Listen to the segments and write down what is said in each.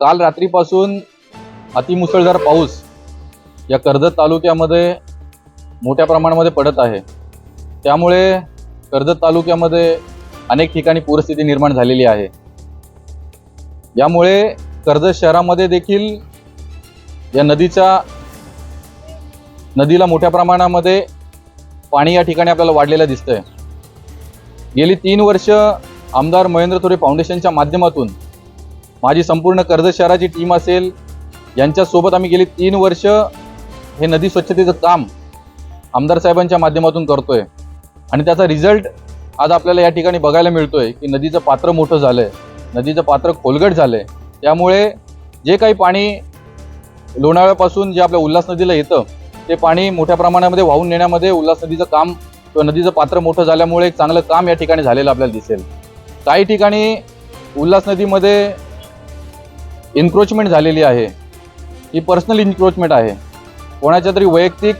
काल रात्रीपासून अतिमुसळधार पाऊस या कर्जत तालुक्यामध्ये मोठ्या प्रमाणामध्ये पडत आहे. त्यामुळे कर्जत तालुक्यामध्ये अनेक ठिकाणी पूरस्थिती निर्माण झालेली आहे. यामुळे कर्जत शहरामध्ये देखील या नदीच्या नदीला मोठ्या प्रमाणामध्ये पाणी या ठिकाणी आपल्याला वाढलेलं दिसतंय. गेली तीन वर्ष आमदार महेंद्र थोरे फाउंडेशनच्या माध्यमातून माझी संपूर्ण कर्जत शहराची टीम असेल यांच्यासोबत आम्ही गेली तीन वर्ष हे नदी स्वच्छतेचं काम आमदार साहेबांच्या माध्यमातून करतोय. आणि त्याचा रिझल्ट आज आपल्याला या ठिकाणी बघायला मिळतोय की नदीचं पात्र मोठं झालंय नदीचं पात्र खोलगट झालंय. त्यामुळे जे काही पाणी लोणावळ्यापासून जे आपल्या उल्हास नदीला येतं ते पाणी मोठ्या प्रमाणामध्ये वाहून नेण्यामध्ये उल्हास नदीचं काम किंवा नदीचं पात्र मोठं झाल्यामुळे एक चांगलं काम या ठिकाणी झालेलं आपल्याला दिसेल. काही ठिकाणी उल्हास नदीमध्ये इन्क्रोचमेंट झालेली आहे. ही पर्सनल इन्क्रोचमेंट आहे. कोणाच्या तरी वैयक्तिक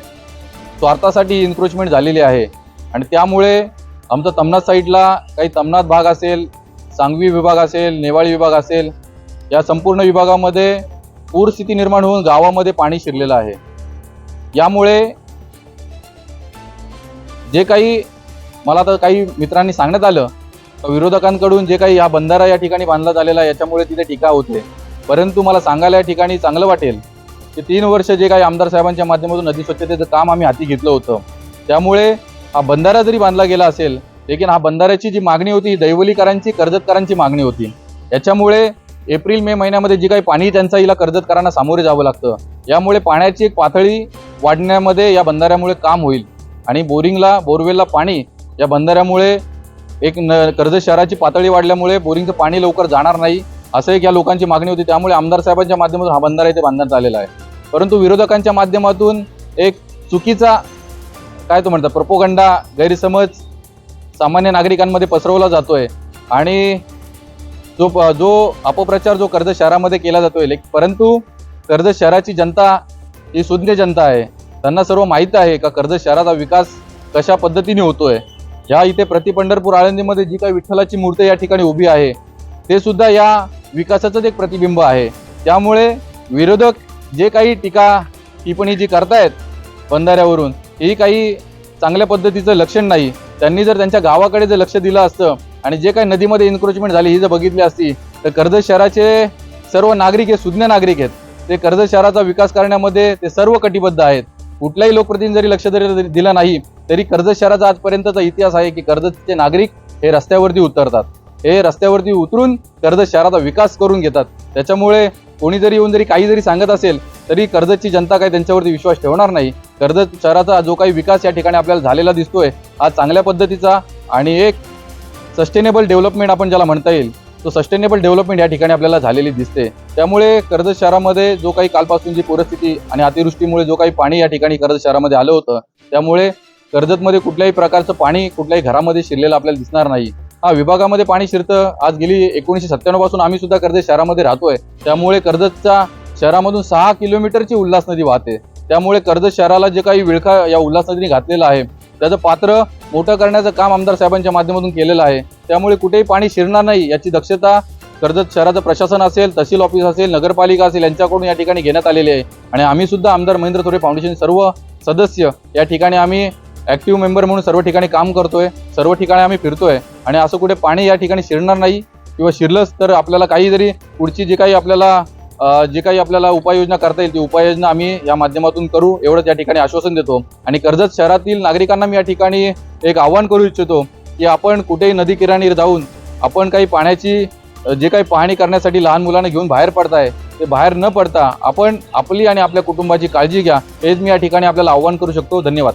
स्वार्थासाठी इन्क्रोचमेंट झालेली आहे. आणि त्यामुळे आमचा तमनाथ साईडला काही तमनाथ भाग असेल सांगवी विभाग असेल नेवाळी विभाग असेल या संपूर्ण विभागामध्ये पूरस्थिती निर्माण होऊन गावामध्ये पाणी शिरलेलं आहे. यामुळे जे काही मला तर काही मित्रांनी सांगण्यात आलं विरोधकांकडून जे काही हा बंधारा या ठिकाणी बांधला झालेला आहे याच्यामुळे तिथे टीका होते. परंतु मला सांगायला या ठिकाणी चांगलं वाटेल की तीन वर्ष जे काही आमदार साहेबांच्या माध्यमातून नदी स्वच्छतेचं काम आम्ही हाती घेतलं होतं. त्यामुळे हा बंधारा जरी बांधला गेला असेल लेकिन हा बंधाऱ्याची जी मागणी होती ही दैवलीकरांची कर्जतकारांची मागणी होती. याच्यामुळे एप्रिल मे महिन्यामध्ये जी काही पाणी टंचाईला कर्जतकरांना सामोरे जावं लागतं. यामुळे पाण्याची एक पातळी वाढण्यामध्ये या बंधाऱ्यामुळे काम होईल. आणि बोरिंगला बोरवेलला पाणी या बंधाऱ्यामुळे एक न कर्जत शहराची पातळी वाढल्यामुळे बोरिंगचं पाणी लवकर जाणार नाही. असं एक या लोकांची मागणी होती. त्यामुळे आमदार साहेबांच्या माध्यमातून हा बंधारा इथे बांधण्यात आलेला आहे. परंतु विरोधकांच्या माध्यमातून एक चुकीचा काय तो म्हणतात प्रपोगंडा गैरसमज सामान्य नागरिकांमध्ये पसरवला जातोय. आणि जो प- जो अपप्रचार जो कर्जत शहरामध्ये केला जातोय लेख परंतु कर्जत शहराची जनता ही शून्य जनता आहे. त्यांना सर्व माहीत आहे का कर्जत शहराचा विकास कशा पद्धतीने होतोय? या इथे प्रति पंढरपूर आळंदीमध्ये जी काही विठ्ठलाची मूर्ती या ठिकाणी उभी आहे ते सुद्धा या विकासाचंच एक प्रतिबिंब आहे. त्यामुळे विरोधक जे काही टीका टिप्पणी जी करतायत बंधाऱ्यावरून ही काही चांगल्या पद्धतीचं लक्षण नाही. त्यांनी जर त्यांच्या गावाकडे जर लक्ष दिलं असतं आणि जे काही नदीमध्ये इन्क्रोचमेंट झाली ही जर बघितली असती तर कर्जत शहराचे सर्व नागरिक हे सुज्ञ नागरिक आहेत. ते कर्जत शहराचा विकास करण्यामध्ये ते सर्व कटिबद्ध आहेत. कुठल्याही लोकप्रतिनिधी जरी लक्ष जरी दिलं नाही तरी कर्जत शहराचा आजपर्यंतचा इतिहास आहे की कर्जतचे नागरिक हे रस्त्यावरती उतरतात. हे रस्त्यावरती उतरून कर्जत शहराचा विकास करून घेतात. त्याच्यामुळे कोणी जरी येऊन जरी काही जरी सांगत असेल तरी कर्जतची जनता काही त्यांच्यावरती विश्वास ठेवणार नाही. कर्जत शहराचा जो काही विकास या ठिकाणी आपल्याला झालेला दिसतोय हा चांगल्या पद्धतीचा आणि एक सस्टेनेबल डेव्हलपमेंट आपण ज्याला म्हणता येईल तो सस्टेनेबल डेव्हलपमेंट या ठिकाणी आपल्याला झालेली दिसते. त्यामुळे कर्जत शहरामध्ये जो काही कालपासून जी परिस्थिती आणि अतिवृष्टीमुळे जो काही पाणी या ठिकाणी कर्जत शहरामध्ये आलं होतं त्यामुळे कर्जतमध्ये कुठल्याही प्रकारचं पाणी कुठल्याही घरामध्ये शिरलेलं आपल्याला दिसणार नाही. हा विभागामध्ये पाणी शिरतं. आज गेली एकोणीसशे सत्त्याण्णवपासून आम्ही सुद्धा कर्जत शहरामध्ये राहतोय. त्यामुळे कर्जतच्या शहरामधून सहा किलोमीटरची उल्हास नदी वाहते. त्यामुळे कर्जत शहराला जे काही विळखा या उल्हास नदीने घातलेलं आहे त्याचं पात्र मोठं करण्याचं काम आमदार साहेबांच्या माध्यमातून केलेलं आहे. त्यामुळे कुठेही पाणी शिरणार नाही याची दक्षता कर्जत शहराचं प्रशासन असेल तहसील ऑफिस असेल नगरपालिका असेल यांच्याकडून या ठिकाणी घेण्यात आलेली आहे. आणि आम्ही सुद्धा आमदार महेंद्र थोरे फाउंडेशन सर्व सदस्य या ठिकाणी आम्ही ऍक्टिव्ह मेंबर म्हणून सर्व ठिकाणी काम करतोय. सर्व ठिकाणी आम्ही फिरतोय. आणि असं कुठे पाणी या ठिकाणी शिरणार नाही किंवा शिरलंच तर आपल्याला काही जरी पुढची जी काही आपल्याला जे काही आपल्याला उपाययोजना करता येईल ती उपाययोजना आम्ही या माध्यमातून करू एवढंच या ठिकाणी आश्वासन देतो. आणि कर्जत शहरातील नागरिकांना मी या ठिकाणी एक आव्हान करू इच्छितो की आपण कुठेही नदी किराणी जाऊन आपण काही पाण्याची जे काही पाहणी करण्यासाठी लहान मुलांना घेऊन बाहेर पडताय ते बाहेर न पडता आपण आपली आणि आपल्या कुटुंबाची काळजी घ्या हेच मी या ठिकाणी आपल्याला आव्हान करू शकतो. धन्यवाद.